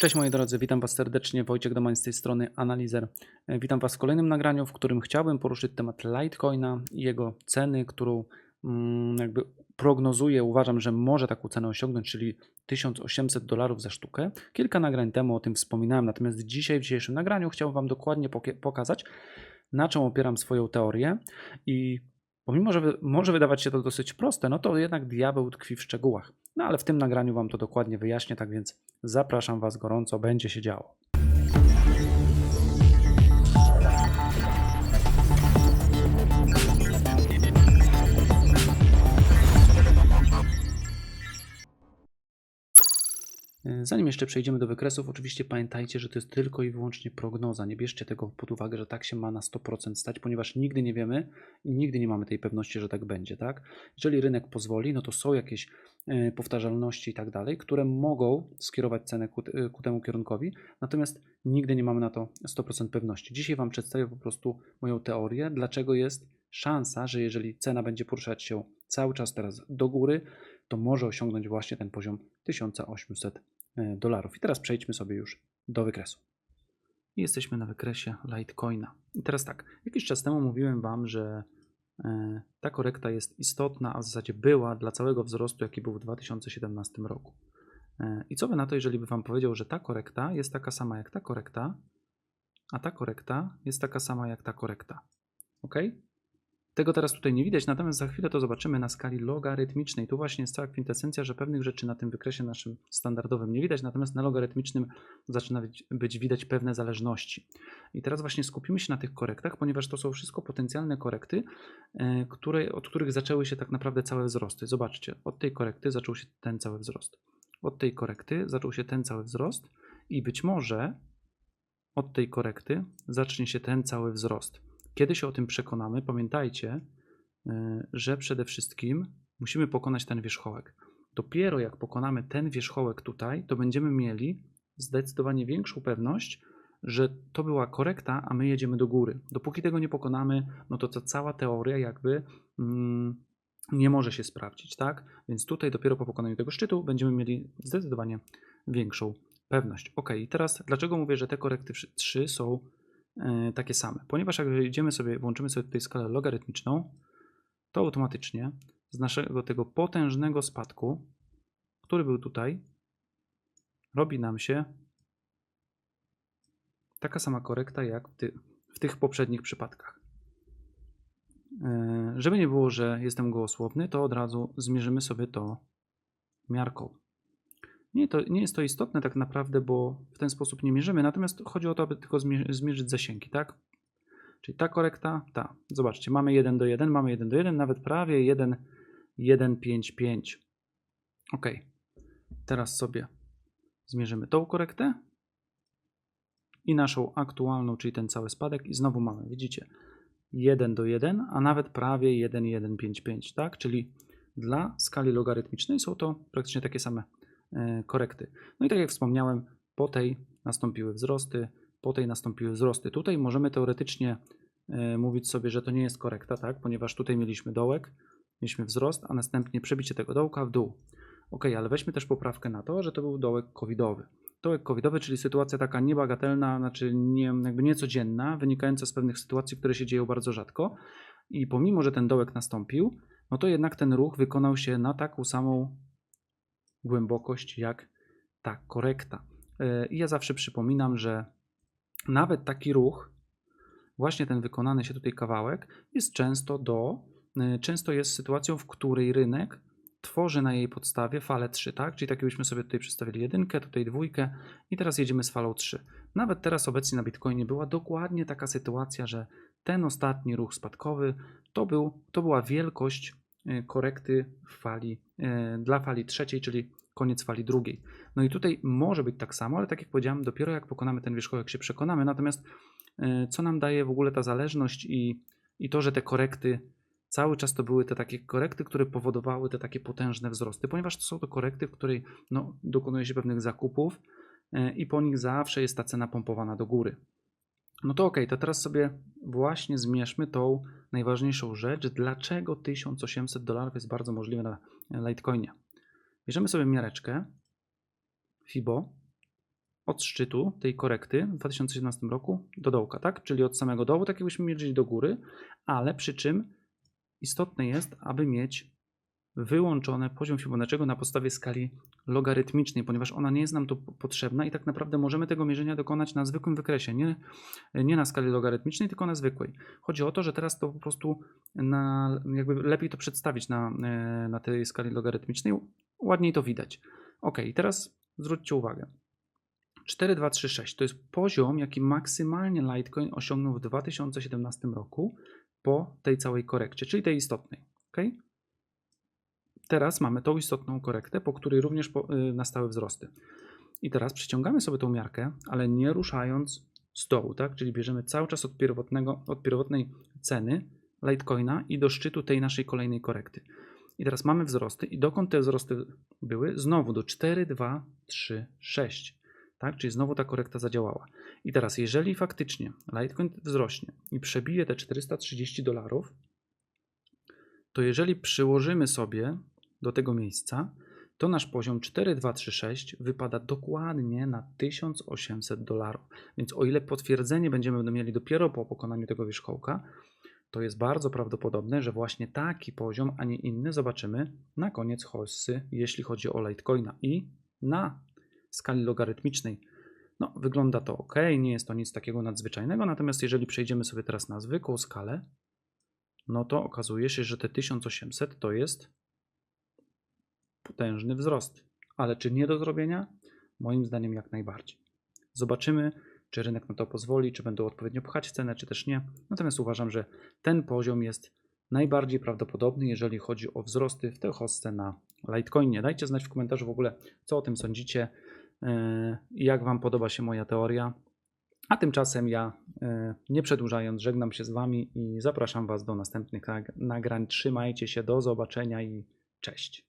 Cześć moi drodzy, witam Was serdecznie. Wojciech Domań z tej strony Analizer. E, Witam Was w kolejnym nagraniu, w którym chciałbym poruszyć temat Litecoina i jego ceny, którą mm, jakby prognozuję, uważam, że może taką cenę osiągnąć, czyli 1800 dolarów za sztukę. Kilka nagrań temu o tym wspominałem, natomiast dzisiaj w dzisiejszym nagraniu chciałbym Wam dokładnie pokazać, na czym opieram swoją teorię i pomimo, że może wydawać się to dosyć proste, no to jednak diabeł tkwi w szczegółach. No ale w tym nagraniu Wam to dokładnie wyjaśnię, tak więc zapraszam Was gorąco, będzie się działo. Zanim jeszcze przejdziemy do wykresów, oczywiście pamiętajcie, że to jest tylko i wyłącznie prognoza. Nie bierzcie tego pod uwagę, że tak się ma na 100% stać, ponieważ nigdy nie wiemy i nigdy nie mamy tej pewności, że tak będzie. Tak? Jeżeli rynek pozwoli, no to są jakieś e, powtarzalności i tak dalej, które mogą skierować cenę ku, e, ku temu kierunkowi, natomiast nigdy nie mamy na to 100% pewności. Dzisiaj Wam przedstawię po prostu moją teorię, dlaczego jest szansa, że jeżeli cena będzie poruszać się cały czas teraz do góry, to może osiągnąć właśnie ten poziom 1800 e, dolarów. I teraz przejdźmy sobie już do wykresu. Jesteśmy na wykresie Litecoina. I teraz tak, jakiś czas temu mówiłem Wam, że e, ta korekta jest istotna, a w zasadzie była dla całego wzrostu, jaki był w 2017 roku. E, I co by na to, jeżeli by Wam powiedział, że ta korekta jest taka sama jak ta korekta, a ta korekta jest taka sama jak ta korekta. Ok? Tego teraz tutaj nie widać, natomiast za chwilę to zobaczymy na skali logarytmicznej. Tu właśnie jest cała kwintesencja, że pewnych rzeczy na tym wykresie naszym standardowym nie widać, natomiast na logarytmicznym zaczyna być, być widać pewne zależności. I teraz właśnie skupimy się na tych korektach, ponieważ to są wszystko potencjalne korekty, e, które, od których zaczęły się tak naprawdę całe wzrosty. Zobaczcie, od tej korekty zaczął się ten cały wzrost. Od tej korekty zaczął się ten cały wzrost i być może od tej korekty zacznie się ten cały wzrost. Kiedy się o tym przekonamy, pamiętajcie, y, że przede wszystkim musimy pokonać ten wierzchołek. Dopiero jak pokonamy ten wierzchołek tutaj, to będziemy mieli zdecydowanie większą pewność, że to była korekta, a my jedziemy do góry. Dopóki tego nie pokonamy, no to ta cała teoria jakby mm, nie może się sprawdzić, tak? Więc tutaj dopiero po pokonaniu tego szczytu będziemy mieli zdecydowanie większą pewność. Ok, i teraz dlaczego mówię, że te korekty wszy- trzy są e, takie same? Ponieważ jak wejdziemy sobie, włączymy sobie tutaj skalę logarytmiczną, to automatycznie z naszego tego potężnego spadku, który był tutaj, robi nam się taka sama korekta jak w, ty, w tych poprzednich przypadkach. E, Żeby nie było, że jestem gołosłowny, to od razu zmierzymy sobie to miarką. Nie, to, nie jest to istotne tak naprawdę, bo w ten sposób nie mierzymy, natomiast chodzi o to, aby tylko zmie- zmierzyć zasięgi, tak? Czyli ta korekta, ta. Zobaczcie, mamy 1 do 1, mamy 1 do 1, nawet prawie 1, 1, 5, 5. Ok. Teraz sobie zmierzymy tą korektę i naszą aktualną, czyli ten cały spadek i znowu mamy, widzicie, 1 do 1, a nawet prawie 1, 1, 5, 5, tak? Czyli dla skali logarytmicznej są to praktycznie takie same korekty. No i tak jak wspomniałem, po tej nastąpiły wzrosty, po tej nastąpiły wzrosty. Tutaj możemy teoretycznie e, mówić sobie, że to nie jest korekta, tak? Ponieważ tutaj mieliśmy dołek, mieliśmy wzrost, a następnie przebicie tego dołka w dół. Ok, ale weźmy też poprawkę na to, że to był dołek covidowy. Dołek covidowy, czyli sytuacja taka niebagatelna, znaczy nie, jakby niecodzienna, wynikająca z pewnych sytuacji, które się dzieją bardzo rzadko. I pomimo, że ten dołek nastąpił, no to jednak ten ruch wykonał się na taką samą głębokość jak ta korekta. Yy, I ja zawsze przypominam, że nawet taki ruch, właśnie ten wykonany się tutaj kawałek, jest często do, yy, często jest sytuacją, w której rynek tworzy na jej podstawie falę 3, tak? Czyli tak jakbyśmy sobie tutaj przedstawili jedynkę, tutaj dwójkę i teraz jedziemy z falą 3. Nawet teraz obecnie na Bitcoinie była dokładnie taka sytuacja, że ten ostatni ruch spadkowy to, był, to była wielkość e, korekty w fali, e, dla fali trzeciej, czyli koniec fali drugiej. No i tutaj może być tak samo, ale tak jak powiedziałem, dopiero jak pokonamy ten wierzchołek się przekonamy. Natomiast e, co nam daje w ogóle ta zależność i, i to, że te korekty cały czas to były te takie korekty, które powodowały te takie potężne wzrosty, ponieważ to są to korekty, w której no, dokonuje się pewnych zakupów e, i po nich zawsze jest ta cena pompowana do góry. No to ok, to teraz sobie właśnie zmierzmy tą najważniejszą rzecz, dlaczego 1800 dolarów jest bardzo możliwe na Litecoinie. Bierzemy sobie miareczkę FIBO od szczytu tej korekty w 2017 roku do dołka, tak? Czyli od samego dołu, tak jakbyśmy mierzyli do góry, ale przy czym istotne jest, aby mieć wyłączony poziom Fibonacciego na podstawie skali logarytmicznej, ponieważ ona nie jest nam tu po- potrzebna i tak naprawdę możemy tego mierzenia dokonać na zwykłym wykresie, nie, nie na skali logarytmicznej, tylko na zwykłej. Chodzi o to, że teraz to po prostu na, jakby lepiej to przedstawić na, e, na tej skali logarytmicznej, ładniej to widać. Ok, teraz zwróćcie uwagę. 4236 to jest poziom, jaki maksymalnie Litecoin osiągnął w 2017 roku po tej całej korekcie, czyli tej istotnej. ok? Teraz mamy tą istotną korektę, po której również po, y, nastały wzrosty. I teraz przyciągamy sobie tą miarkę, ale nie ruszając z dołu, tak? Czyli bierzemy cały czas od, pierwotnego, od pierwotnej ceny Litecoina i do szczytu tej naszej kolejnej korekty. I teraz mamy wzrosty i dokąd te wzrosty były? Znowu do 4, 2, 3, 6. Tak? Czyli znowu ta korekta zadziałała. I teraz, jeżeli faktycznie Litecoin wzrośnie i przebije te 430 dolarów, to jeżeli przyłożymy sobie do tego miejsca, to nasz poziom 4236 wypada dokładnie na 1800 dolarów. Więc o ile potwierdzenie będziemy mieli dopiero po pokonaniu tego wierzchołka, to jest bardzo prawdopodobne, że właśnie taki poziom, a nie inny zobaczymy na koniec hossy, jeśli chodzi o Litecoina i na skali logarytmicznej. No, wygląda to ok, nie jest to nic takiego nadzwyczajnego, natomiast jeżeli przejdziemy sobie teraz na zwykłą skalę, no to okazuje się, że te 1800 to jest potężny wzrost. Ale czy nie do zrobienia? Moim zdaniem jak najbardziej. Zobaczymy, czy rynek na to pozwoli, czy będą odpowiednio pchać cenę, czy też nie. Natomiast uważam, że ten poziom jest najbardziej prawdopodobny, jeżeli chodzi o wzrosty w tę hostę na Litecoinie. Dajcie znać w komentarzu w ogóle, co o tym sądzicie yy, i jak Wam podoba się moja teoria. A tymczasem ja, yy, nie przedłużając, żegnam się z Wami i zapraszam Was do następnych nag- nagrań. Trzymajcie się, do zobaczenia i cześć.